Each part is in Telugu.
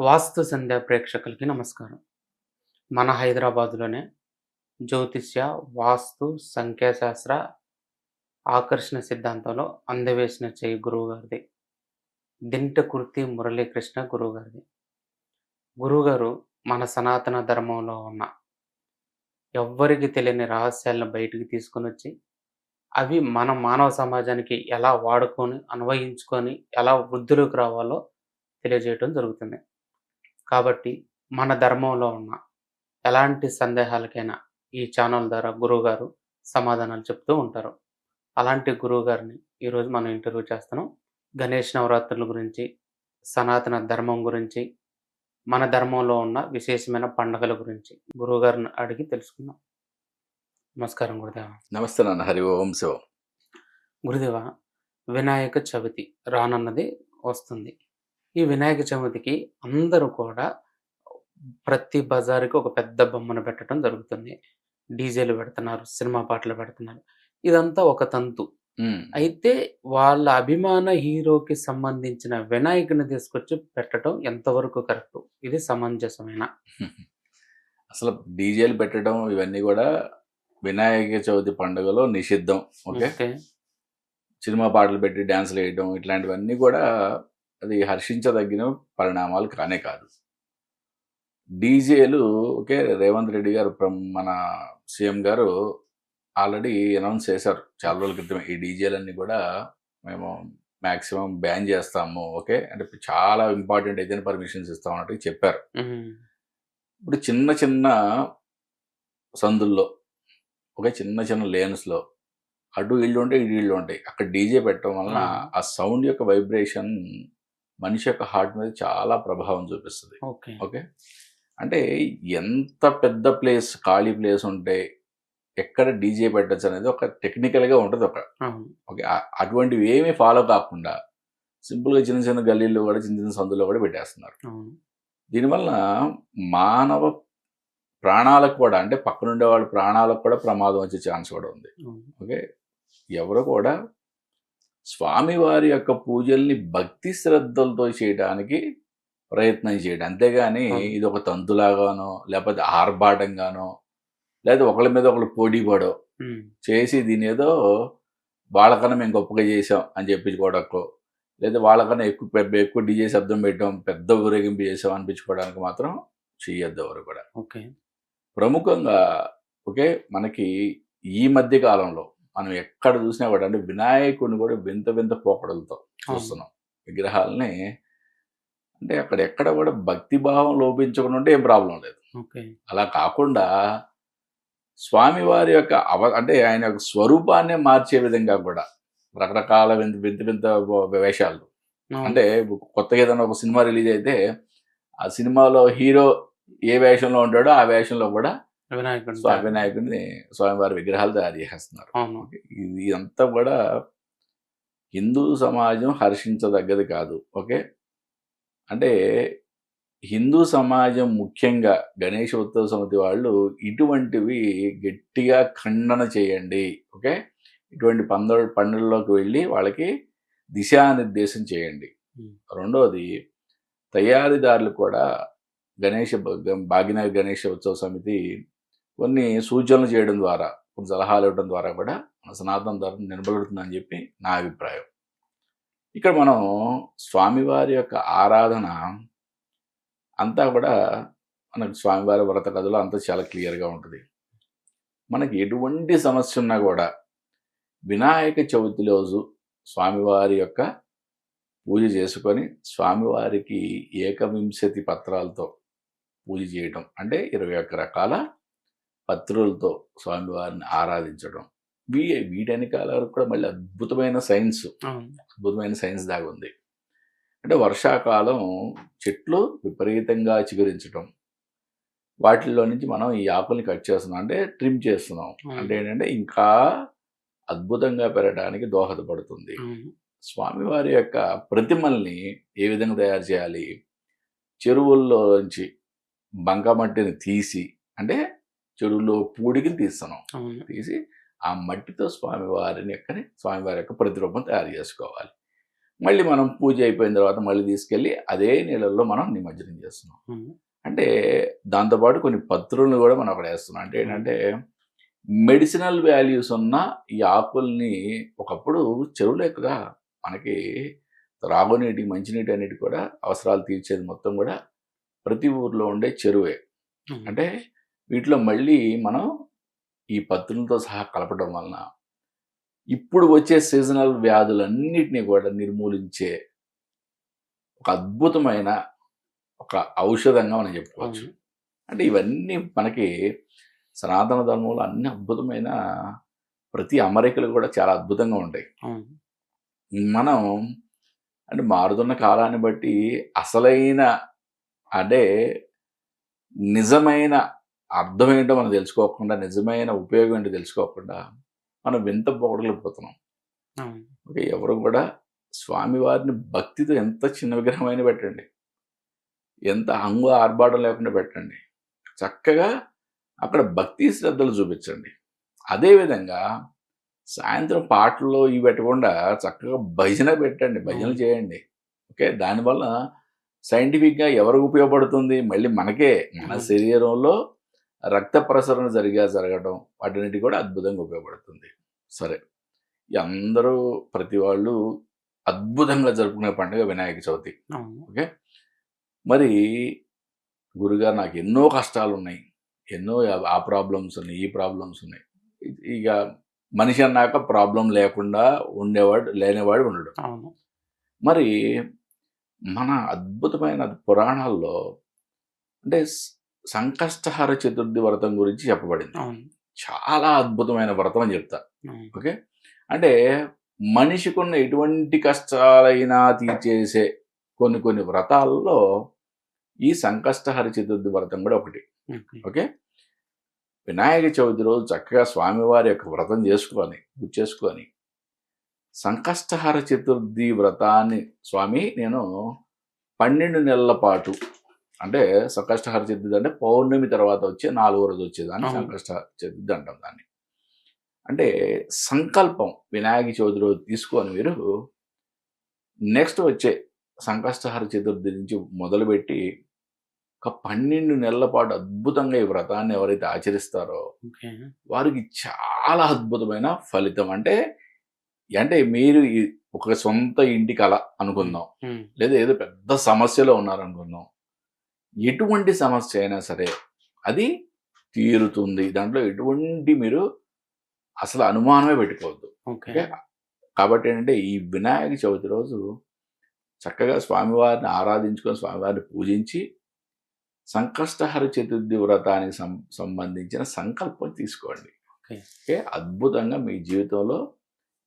వాస్తు సంధ్య ప్రేక్షకులకి నమస్కారం. మన హైదరాబాదులోనే జ్యోతిష్య వాస్తు సంఖ్యాశాస్త్ర ఆకర్షణ సిద్ధాంతంలో అందవేసిన చేయి గురువు గారిది దింట కుర్తి మురళీకృష్ణ గురువు గారిది గురువుగారు మన సనాతన ధర్మంలో ఉన్న ఎవ్వరికి తెలియని రహస్యాలను బయటికి తీసుకొని వచ్చి అవి మన మానవ సమాజానికి ఎలా వాడుకొని అన్వయించుకొని ఎలా వృద్ధిలోకి రావాలో తెలియజేయటం జరుగుతుంది. కాబట్టి మన ధర్మంలో ఉన్న ఎలాంటి సందేహాలకైనా ఈ ఛానల్ ద్వారా గురువుగారు సమాధానాలు చెప్తూ ఉంటారు. అలాంటి గురువు గారిని ఈరోజు మనం ఇంటర్వ్యూ చేస్తున్నాం. గణేష్ నవరాత్రుల గురించి సనాతన ధర్మం గురించి మన ధర్మంలో ఉన్న విశేషమైన పండుగల గురించి గురువుగారిని అడిగి తెలుసుకుందాం. నమస్కారం గురుదేవ. నమస్తే నాన్న హరి ఓం శివం. గురుదేవ వినాయక చవితి రానున్నది వస్తుంది. ఈ వినాయక చవితికి అందరూ కూడా ప్రతి బజారుకి ఒక పెద్ద బొమ్మను పెట్టడం జరుగుతుంది. డీజేలు పెడుతున్నారు సినిమా పాటలు పెడుతున్నారు. ఇదంతా ఒక తంతు. అయితే వాళ్ళ అభిమాన హీరోకి సంబంధించిన వినాయకుని తీసుకొచ్చి పెట్టడం ఎంతవరకు కరెక్ట్? ఇది సమంజసమైన? అసలు డీజేలు పెట్టడం ఇవన్నీ కూడా వినాయక చవితి పండుగలో నిషిద్ధం. ఓకే. సినిమా పాటలు పెట్టి డ్యాన్సులు వేయడం ఇట్లాంటివన్నీ కూడా అది హర్షించదగిన పరిణామాలు కానే కాదు. డీజేలు ఓకే రేవంత్ రెడ్డి గారు మన సీఎం గారు ఆల్రెడీ అనౌన్స్ చేశారు. చాలా రోజుల క్రితం ఈ డీజేలన్నీ కూడా మేము మాక్సిమం బ్యాన్ చేస్తాము ఓకే? అంటే చాలా ఇంపార్టెంట్ అయితే పర్మిషన్స్ ఇస్తామన్నట్టు చెప్పారు. ఉమ్, ఇప్పుడు చిన్న చిన్న సందుల్లో ఒకే చిన్న చిన్న లేన్స్లో అటు ఇళ్ళు ఉంటాయి ఇటు ఇళ్ళు ఉంటాయి. అక్కడ డీజే పెట్టడం వలన. ఆ సౌండ్ యొక్క వైబ్రేషన్ మనిషి యొక్క హార్ట్ మీద చాలా ప్రభావం చూపిస్తుంది. ఓకే. అంటే ఎంత పెద్ద ప్లేస్ ఖాళీ ప్లేస్ ఉంటే ఎక్కడ డీజే పెట్టచ్చు అనేది ఒక టెక్నికల్గా ఉంటుంది ఒక ఓకే? అటువంటివి ఏమీ ఫాలో కాకుండా సింపుల్గా చిన్న చిన్న గల్లీల్లో కూడా చిన్న చిన్న సందుల్లో కూడా పెట్టేస్తున్నారు. దీనివల్ల మానవ ప్రాణాలకు కూడా అంటే పక్కనుండే వాళ్ళ ప్రాణాలకు కూడా ప్రమాదం వచ్చే ఛాన్స్ కూడా ఉంది. ఓకే? ఎవరు కూడా స్వామివారి యొక్క పూజల్ని భక్తి శ్రద్ధలతో చేయడానికి ప్రయత్నం చేయడం. అంతేగాని. ఇది ఒక తంతులాగానో లేకపోతే ఆర్భాటంగానో లేదా ఒకళ్ళ మీద ఒకళ్ళు పోటీ పడో చేసి దీని ఏదో వాళ్ళకన్నా మేము గొప్పగా చేసాం అని చెప్పించుకోవడానికో లేదా వాళ్ళకన్నా ఎక్కువ పెద్ద ఎక్కువ డీజే శబ్దం పెట్టాం పెద్ద ఊరేగింపు చేసాం అనిపించుకోవడానికి మాత్రం చెయ్యొద్దు ఎవరు కూడా. ఓకే. ప్రముఖంగా ఓకే మనకి ఈ మధ్య కాలంలో మనం ఎక్కడ చూసినా కూడా అంటే వినాయకుడిని కూడా వింత వింత పోకడలతో చూస్తున్నాం. విగ్రహాలని అంటే అక్కడ ఎక్కడ కూడా భక్తి భావం లోపించకుండా ఉంటే ఏం ప్రాబ్లం లేదు. అలా కాకుండా స్వామివారి యొక్క అవ అంటే ఆయన యొక్క స్వరూపాన్నే మార్చే విధంగా కూడా రకరకాల వింత వింత వింత వేషాలు. అంటే కొత్తగా ఏదైనా ఒక సినిమా రిలీజ్ అయితే ఆ సినిమాలో హీరో ఏ వేషంలో ఉంటాడో ఆ వేషంలో కూడా వినాయకుడు స్వామి వినాయకుడిని స్వామివారి విగ్రహాలు తయారు చేసేస్తున్నారు. అవును. ఇది ఇదంతా కూడా హిందూ సమాజం హర్షించదగ్గది కాదు. ఓకే. అంటే హిందూ సమాజం ముఖ్యంగా గణేష ఉత్సవ సమితి వాళ్ళు ఇటువంటివి గట్టిగా ఖండన చేయండి. ఓకే. ఇటువంటి పంద పండుగల్లోకి వెళ్ళి వాళ్ళకి దిశానిర్దేశం చేయండి. రెండవది తయారీదారులు కూడా గణేష భ- భాగ్యనగర్ గణేష ఉత్సవ సమితి కొన్ని సూచనలు చేయడం ద్వారా కొన్ని సలహాలు ఇవ్వడం ద్వారా కూడా మన సనాతన ధర్మం నిలబడుతుందని చెప్పి నా అభిప్రాయం. ఇక్కడ మనం స్వామివారి యొక్క ఆరాధన అంతా కూడా మనకు స్వామివారి వ్రత కథలో అంతా చాలా క్లియర్గా ఉంటుంది. మనకి ఎటువంటి సమస్య ఉన్నా కూడా వినాయక చవితి రోజు స్వామివారి యొక్క పూజ చేసుకొని స్వామివారికి ఏకవింశతి పత్రాలతో పూజ చేయటం. అంటే ఇరవై ఒక్క రకాల పత్రులతో స్వామివారిని ఆరాధించడం. వీ వీటి వెనకాల వరకు కూడా మళ్ళీ అద్భుతమైన సైన్స్. అద్భుతమైన సైన్స్ దాగి ఉంది. అంటే వర్షాకాలం చెట్లు విపరీతంగా చిగురించడం వాటిల్లో నుంచి మనం ఈ ఆకుల్ని కట్ చేస్తున్నాం. అంటే ట్రిమ్ చేస్తున్నాం. అంటే ఏంటంటే ఇంకా అద్భుతంగా పెరగడానికి దోహదపడుతుంది. స్వామివారి యొక్క ప్రతిమల్ని ఏ విధంగా తయారు చేయాలి? చెరువుల్లో నుంచి బంకమట్టిని తీసి అంటే చెరువులో పూడికి తీస్తున్నాం. తీసి ఆ మట్టితో స్వామివారిని యొక్క స్వామివారి యొక్క ప్రతిరూపం తయారు చేసుకోవాలి. మళ్ళీ మనం పూజ అయిపోయిన తర్వాత మళ్ళీ తీసుకెళ్ళి అదే నీళ్ళల్లో మనం నిమజ్జనం చేస్తున్నాం. అంటే దాంతోపాటు కొన్ని పత్రులను కూడా మనం అక్కడ వేస్తున్నాం. అంటే ఏంటంటే మెడిసినల్ వాల్యూస్ ఉన్న ఈ ఆకుల్ని ఒకప్పుడు చెరువులే కదా మనకి త్రాగునీటి మంచినీటి అన్నిటి కూడా అవసరాలు తీర్చేది మొత్తం కూడా ప్రతి ఊర్లో ఉండే చెరువే. అంటే వీటిలో మళ్ళీ మనం ఈ పత్రులతో సహా కలపడం వలన ఇప్పుడు వచ్చే సీజనల్ వ్యాధులన్నిటినీ కూడా నిర్మూలించే ఒక అద్భుతమైన ఒక ఔషధంగా మనం చెప్పుకోవచ్చు. అంటే ఇవన్నీ మనకి సనాతన ధర్మంలో అన్ని అద్భుతమైన ప్రతి అమరికలు కూడా చాలా అద్భుతంగా ఉంటాయి. మనం అంటే మారుతున్న కాలాన్ని బట్టి అసలైన అంటే నిజమైన అర్థం ఏంటో మనం తెలుసుకోకుండా నిజమైన ఉపయోగం ఏంటో తెలుసుకోకుండా మనం వింత పొగడలు పోతున్నాం. అవును. ఓకే ఎవరు కూడా స్వామివారిని భక్తితో ఎంత చిన్న విగ్రహమైన పెట్టండి. ఎంత అంగు ఆర్భాటం లేకుండా పెట్టండి. చక్కగా అక్కడ భక్తి శ్రద్ధలు చూపించండి. అదేవిధంగా సాయంత్రం పాటల్లో ఇవి పెట్టకుండా చక్కగా భజన పెట్టండి భజనలు చేయండి. ఓకే దానివల్ల సైంటిఫిక్గా ఎవరికి ఉపయోగపడుతుంది? మళ్ళీ మనకే మన. శరీరంలో రక్త ప్రసరణ జరిగా జరగడం వాటిన్నిటి కూడా అద్భుతంగా ఉపయోగపడుతుంది. సరే అందరూ ప్రతి వాళ్ళు అద్భుతంగా జరుపుకునే పండుగ వినాయక చవితి. అవును. మరి గురుగారు నాకు ఎన్నో కష్టాలు ఉన్నాయి. ఎన్నో ఆ ప్రాబ్లమ్స్ ఉన్నాయి ఈ ప్రాబ్లమ్స్ ఉన్నాయి. ఇక మనిషి అన్నాక ప్రాబ్లం లేకుండా ఉండేవాడు లేనివాడు ఉండడు. మరి మన అద్భుతమైన పురాణాల్లో అంటే సంకష్టహార చతుర్థి వ్రతం గురించి చెప్పబడింది. చాలా అద్భుతమైన వ్రతం అని చెప్తా. ఓకే అంటే మనిషికున్న ఎటువంటి కష్టాలైనా తీర్చేసే కొన్ని కొన్ని వ్రతాల్లో ఈ సంకష్టహర చతుర్థి వ్రతం కూడా ఒకటి ఓకే. వినాయక చవితి రోజు చక్కగా స్వామివారి యొక్క వ్రతం చేసుకొని పూజ చేసుకొని సంకష్టహర చతుర్థి వ్రతాన్ని స్వామి నేను పన్నెండు నెలల పాటు అంటే సంకష్టహర చతుర్థి అంటే పౌర్ణమి తర్వాత వచ్చే నాలుగో రోజు వచ్చేదాన్ని. సంకష్టహర చతుర్థి అంటాం దాన్ని. అంటే సంకల్పం వినాయక చవితి రోజు తీసుకొని మీరు నెక్స్ట్ వచ్చే సంకష్టహర చతుర్థి నుంచి మొదలుపెట్టి ఒక పన్నెండు నెలల పాటు అద్భుతంగా ఈ వ్రతాన్ని ఎవరైతే ఆచరిస్తారో. వారికి చాలా అద్భుతమైన ఫలితం. అంటే అంటే మీరు ఒక సొంత ఇంటి కళ అనుకుందాం. లేదా ఏదో పెద్ద సమస్యలో ఉన్నారనుకుందాం. ఎటువంటి సమస్య అయినా సరే అది తీరుతుంది. దాంట్లో ఎటువంటి మీరు అసలు అనుమానమే పెట్టుకోవద్దు. ఓకే. కాబట్టి ఏంటంటే ఈ వినాయక చవితి రోజు చక్కగా స్వామివారిని ఆరాధించుకొని స్వామివారిని పూజించి సంకష్టహర చతుర్థి వ్రతానికి సం సంబంధించిన సంకల్పం తీసుకోండి. ఓకే. అద్భుతంగా మీ జీవితంలో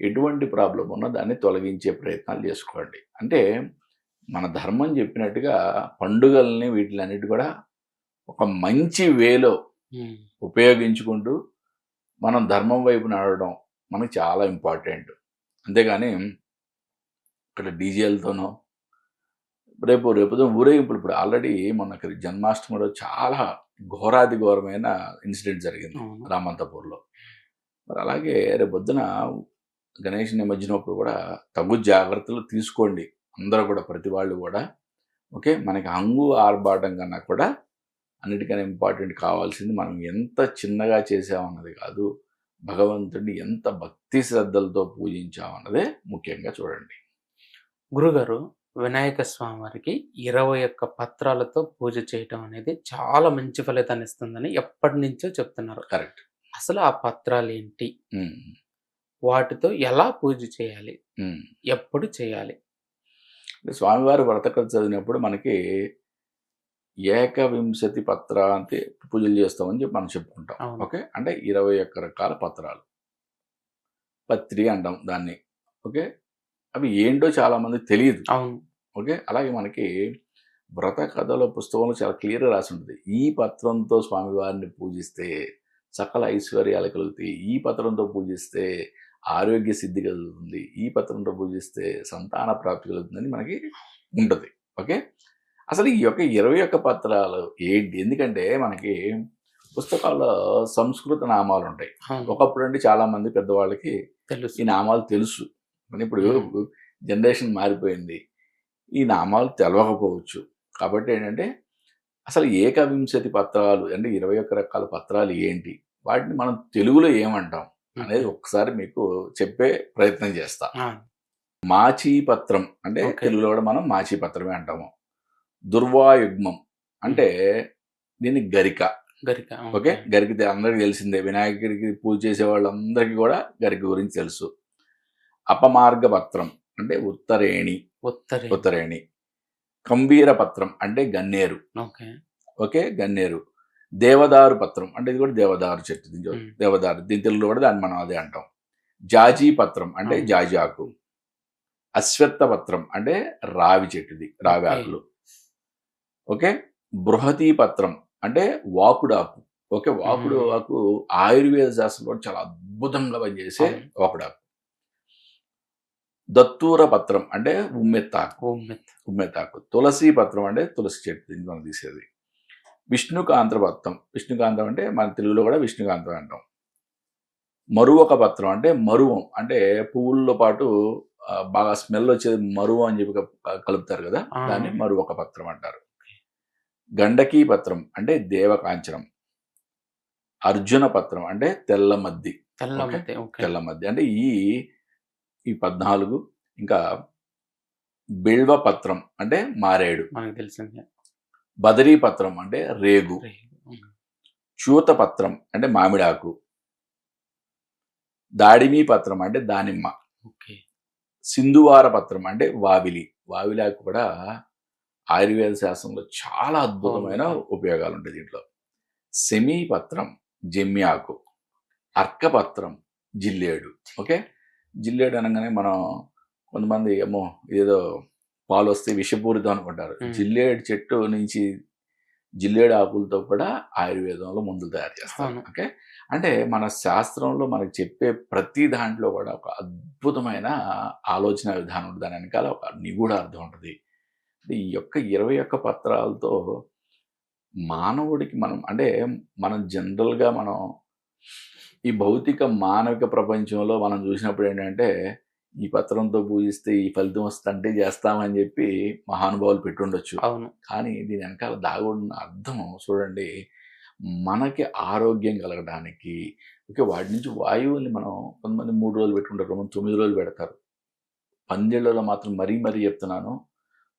ఎటువంటి ప్రాబ్లం ఉన్నా దాన్ని తొలగించే ప్రయత్నాలు చేసుకోండి. అంటే మన ధర్మం చెప్పినట్టుగా పండుగల్ని వీటిలన్నిటి కూడా ఒక మంచి వేలో ఉపయోగించుకుంటూ మనం ధర్మం వైపు నడవడం మనకి చాలా ఇంపార్టెంట్. అంతేగాని ఇక్కడ డీజేలతోనో రేపు రేపు ఊరేగింపులు ఇప్పుడు ఆల్రెడీ మొన్న జన్మాష్టమిలో చాలా ఘోరాది ఘోరమైన ఇన్సిడెంట్ జరిగింది. రామంతపూర్లో. మరి అలాగే రేపు పొద్దున గణేష్ నిమజ్జనప్పుడు కూడా తగు జాగ్రత్తలు తీసుకోండి. అందరూ కూడా ప్రతి వాళ్ళు కూడా ఓకే మనకి హంగు ఆర్భాటం కన్నా కూడా అన్నిటికన్నా ఇంపార్టెంట్ కావాల్సింది మనం ఎంత చిన్నగా చేసామన్నది కాదు భగవంతుడిని ఎంత భక్తి శ్రద్ధలతో పూజించామన్నదే ముఖ్యంగా చూడండి. గురుగారు వినాయక స్వామి వారికి ఇరవై ఒక్క పత్రాలతో పూజ చేయటం అనేది చాలా మంచి ఫలితాన్ని ఇస్తుందని ఎప్పటి నుంచో చెప్తున్నారు. కరెక్ట్. అసలు ఆ పత్రాలు ఏంటి? వాటితో ఎలా పూజ చేయాలి? ఎప్పుడు చేయాలి? స్వామివారి వ్రతకథ చదివినప్పుడు మనకి ఏకవింశతి పత్ర అంటే పూజలు చేస్తామని చెప్పి మనం చెప్పుకుంటాం. ఓకే? అంటే ఇరవై ఒక్క రకాల పత్రాలు. పత్రి అంటాం దాన్ని. ఓకే? అవి ఏంటో చాలా మంది తెలియదు ఓకే? అలాగే మనకి వ్రత కథలో పుస్తకంలో చాలా క్లియర్గా రాసి ఉంటుంది. ఈ పత్రంతో స్వామివారిని పూజిస్తే సకల ఐశ్వర్యాలు కలుగుతాయి. ఈ పత్రంతో పూజిస్తే ఆరోగ్య సిద్ధి కలుగుతుంది. ఈ పత్రంతో పూజిస్తే సంతాన ప్రాప్తి కలుగుతుందని మనకి ఉంటుంది. ఓకే? అసలు ఈ యొక్క ఇరవై ఒక్క పత్రాలు ఏంటి? ఎందుకంటే మనకి పుస్తకాల్లో సంస్కృత నామాలు ఉంటాయి. ఒకప్పుడు అంటే చాలా మంది పెద్దవాళ్ళకి తెలుసు. ఈ నామాలు తెలుసు. కానీ ఇప్పుడు. జనరేషన్ మారిపోయింది. ఈ నామాలు తెలవకపోవచ్చు. కాబట్టి ఏంటంటే అసలు ఏకవింశతి పత్రాలు అంటే ఇరవై ఒక్క రకాల పత్రాలు ఏంటి? వాటిని మనం తెలుగులో ఏమంటాం? అనేది ఒకసారి మీకు చెప్పే ప్రయత్నం చేస్తా. ఆ, మాచీ పత్రం అంటే. తెలుగులో కూడా మనం మాచీ పత్రమే అంటాము. దుర్వాయుగ్మం అంటే దీన్ని గరిక. గరిక ఓకే? గరిక అందరికీ తెలిసిందే. వినాయకుడికి పూజ చేసే వాళ్ళందరికీ కూడా గరిక గురించి తెలుసు. అపమార్గ పత్రం అంటే ఉత్తరేణి. ఉత్తరి ఉత్తరేణి. కంబీర పత్రం అంటే గన్నేరు. ఓకే? గన్నేరు. దేవదారు పత్రం. అంటే ఇది కూడా దేవదారు చెట్టు. దీని. దేవదారు. దీని తెలుగులో కూడా దాన్ని మనం అదే అంటాం. జాజీ పత్రం అంటే. జాజి ఆకు అశ్వత్థ పత్రం అంటే రావి చెట్టుది రావి. ఆకులు. ఓకే? బృహతి పత్రం అంటే వాకుడాకు. ఓకే? వాకుడు. ఆకు ఆయుర్వేద శాస్త్రంలో చాలా అద్భుతంగా పనిచేసే. వాకుడాకు. దత్తూర పత్రం అంటే ఉమ్మెత్తాకు. ఉమ్మెత్ ఉమ్మెత్తాకు. తులసి పత్రం అంటే తులసి చెట్టు. మనం తీసేది. విష్ణుకాంత పత్రం విష్ణుకాంతం అంటే మన తెలుగులో కూడా విష్ణుకాంతం అంటాం. మరువక పత్రం అంటే మరువం అంటే పువ్వుల్లో పాటు బాగా స్మెల్ వచ్చేది మరువం అని చెప్పి కలుపుతారు కదా. దాన్ని మరువక పత్రం అంటారు. గండకీ పత్రం అంటే దేవకాంచనం. అర్జున పత్రం అంటే తెల్ల మద్ది. తెల్ల ఓకే. మధ్య ఓకే. తెల్ల మద్ది. అంటే ఈ ఈ పద్నాలుగు ఇంకా బిల్వ పత్రం అంటే మారేడు. మనకు తెలిసిందే. బదరీ పత్రం అంటే రేగు. చూత పత్రం అంటే మామిడాకు. దాడిమి పత్రం అంటే దానిమ్మ. సింధువార పత్రం అంటే వావిలి. వావిలాకు కూడా ఆయుర్వేద శాస్త్రంలో చాలా అద్భుతమైన. ఉపయోగాలు ఉంటాయి దీంట్లో. సెమీ పత్రం జమ్యాకు అర్కపత్రం జిల్లేడు. ఓకే? జిల్లేడు అనగానే మనం కొంతమంది ఏమో ఏదో పాలు వస్తే విషపూరితం అనుకుంటారు. జిల్లేడు చెట్టు నుంచి జిల్లేడు ఆకులతో కూడా ఆయుర్వేదంలో మందులు తయారు చేస్తారు అవును. ఓకే అంటే మన శాస్త్రంలో మనకు చెప్పే ప్రతి దాంట్లో కూడా ఒక అద్భుతమైన ఆలోచన విధానం ఉంటుంది దాని వెనకాల ఒక నిగూఢ అర్థం ఉంటుంది అంటే ఈ యొక్క ఇరవై ఒక్క పత్రాలతో మానవుడికి మనం అంటే మనం జనరల్గా మనం ఈ భౌతిక మానవిక ప్రపంచంలో మనం చూసినప్పుడు ఏంటంటే ఈ పత్రంతో పూజిస్తే ఈ ఫలితం వస్తుంటే చేస్తామని చెప్పి మహానుభావులు పెట్టుండొచ్చు. అవును. కానీ దీని వెనకాల దాగున్న అర్థం చూడండి మనకి ఆరోగ్యం కలగడానికి ఓకే వాటి నుంచి వాయువుని మనం కొంతమంది మూడు రోజులు పెట్టుకుంటారు కొంతమంది తొమ్మిది రోజులు పెడతారు. పందిళ్ళలో మాత్రం మరీ మరీ చెప్తున్నాను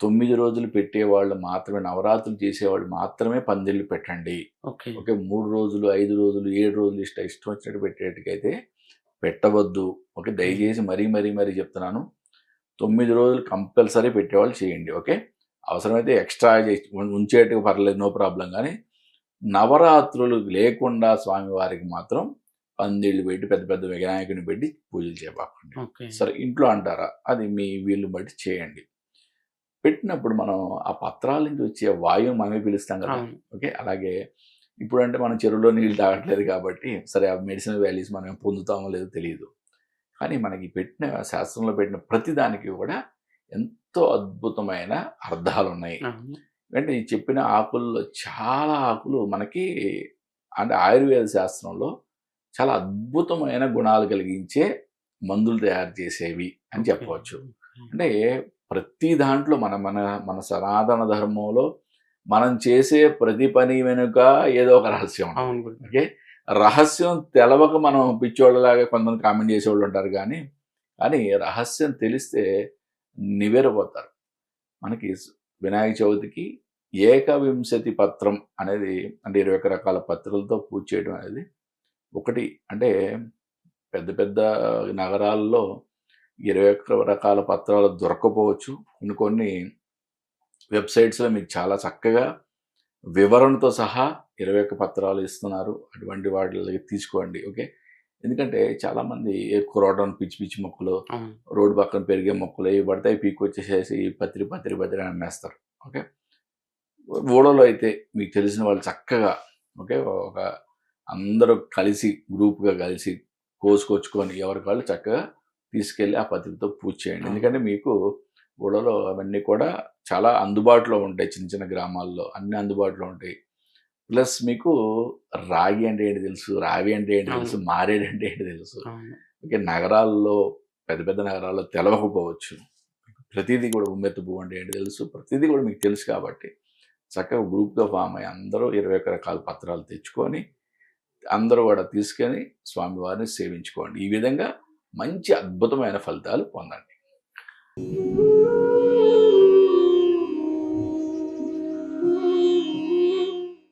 తొమ్మిది రోజులు పెట్టేవాళ్ళు మాత్రమే నవరాత్రులు చేసేవాళ్ళు మాత్రమే పందిళ్ళు పెట్టండి. ఓకే. ఓకే మూడు రోజులు ఐదు రోజులు ఏడు రోజులు ఇష్ట ఇష్టం వచ్చినట్టు పెట్టేటికైతే పెట్టవద్దు. ఓకే దయచేసి మరీ మరీ మరీ చెప్తున్నాను. తొమ్మిది రోజులు కంపల్సరీ పెట్టేవాళ్ళు చేయండి ఓకే? అవసరమైతే ఎక్స్ట్రా చేసి ఉం- ఉంచేటివి పర్లేదు నో ప్రాబ్లం. కానీ నవరాత్రులు లేకుండా స్వామివారికి మాత్రం పందిళ్ళు పెట్టి పెద్ద పెద్ద వినాయకుని పెట్టి పూజలు ఓకే. సరే ఇంట్లో అంటారా? అది మీ వీళ్ళు బట్టి చేయండి. పెట్టినప్పుడు మనం ఆ పత్రాల నుంచి వచ్చే వాయువు మనమే పిలుస్తాం కదా? ఓకే అలాగే ఇప్పుడు అంటే మనం చెరువులో నీళ్ళు తాగట్లేదు కాబట్టి సరే ఆ మెడిసిన్ వాల్యూస్ మనం పొందుతామో లేదో తెలియదు కానీ మనకి పెట్టిన శాస్త్రంలో పెట్టిన ప్రతి దానికి కూడా ఎంతో అద్భుతమైన అర్థాలు ఉన్నాయి అంటే ఈ చెప్పిన ఆకుల్లో చాలా ఆకులు మనకి అంటే ఆయుర్వేద శాస్త్రంలో చాలా అద్భుతమైన గుణాలు కలిగించే మందులు తయారు చేసేవి అని చెప్పవచ్చు. అంటే ప్రతి దాంట్లో మన మన మన సనాతన ధర్మంలో మనం చేసే ప్రతి పని వెనుక ఏదో ఒక రహస్యం. ఓకే? రహస్యం తెలవక మనం పిచ్చోళ్ళలాగా కొంతమంది కామెంట్ చేసేవాళ్ళు ఉంటారు కానీ కానీ రహస్యం తెలిస్తే నివేరపోతారు మనకి వినాయక చవితికి ఏకవింశతి పత్రం అనేది అంటే ఇరవై ఒక్క రకాల పత్రాలతో పూజ చేయడం అనేది ఒకటి. అంటే పెద్ద పెద్ద నగరాల్లో ఇరవై ఒక్క రకాల పత్రాలు దొరకపోవచ్చు. కొన్ని కొన్ని వెబ్సైట్స్లో మీకు చాలా చక్కగా వివరణతో సహా ఇరవై ఒక్క పత్రాలు ఇస్తున్నారు. అటువంటి వాటికి తీసుకోండి. ఓకే? ఎందుకంటే చాలామంది క్రోటన్ పిచ్చి పిచ్చి మొక్కలు రోడ్డు పక్కన పెరిగే మొక్కలు ఇవి పడితే పీక్ వచ్చేసేసి పత్రి పత్రి పత్రి అమ్మేస్తారు. ఓకే? ఊడలో అయితే మీకు తెలిసిన వాళ్ళు చక్కగా ఓకే? ఒక అందరూ కలిసి గ్రూప్గా కలిసి కోసుకొచ్చుకొని ఎవరికి వాళ్ళు చక్కగా తీసుకెళ్ళి ఆ పత్రితో పూజ చేయండి. ఎందుకంటే మీకు ఊడలో అవన్నీ కూడా చాలా అందుబాటులో ఉంటాయి చిన్న చిన్న గ్రామాల్లో. అన్ని అందుబాటులో ఉంటాయి. ప్లస్ మీకు రాగి అంటే ఏంటి తెలుసు? రావి అంటే ఏంటి తెలుసు? మారేడు అంటే ఏంటి తెలుసు? ఓకే నగరాల్లో పెద్ద పెద్ద నగరాల్లో తెలవకపోవచ్చు. ప్రతిదీ కూడా ఉమ్మెత్తు పువ్వు అంటే ఏంటి తెలుసు? ప్రతిదీ కూడా మీకు తెలుసు కాబట్టి చక్కగా గ్రూప్గా ఫామ్ అయ్యి అందరూ ఇరవై ఒక్క రకాల పత్రాలు తెచ్చుకొని అందరూ కూడా తీసుకొని స్వామివారిని సేవించుకోండి. ఈ విధంగా మంచి అద్భుతమైన ఫలితాలు పొందండి. Música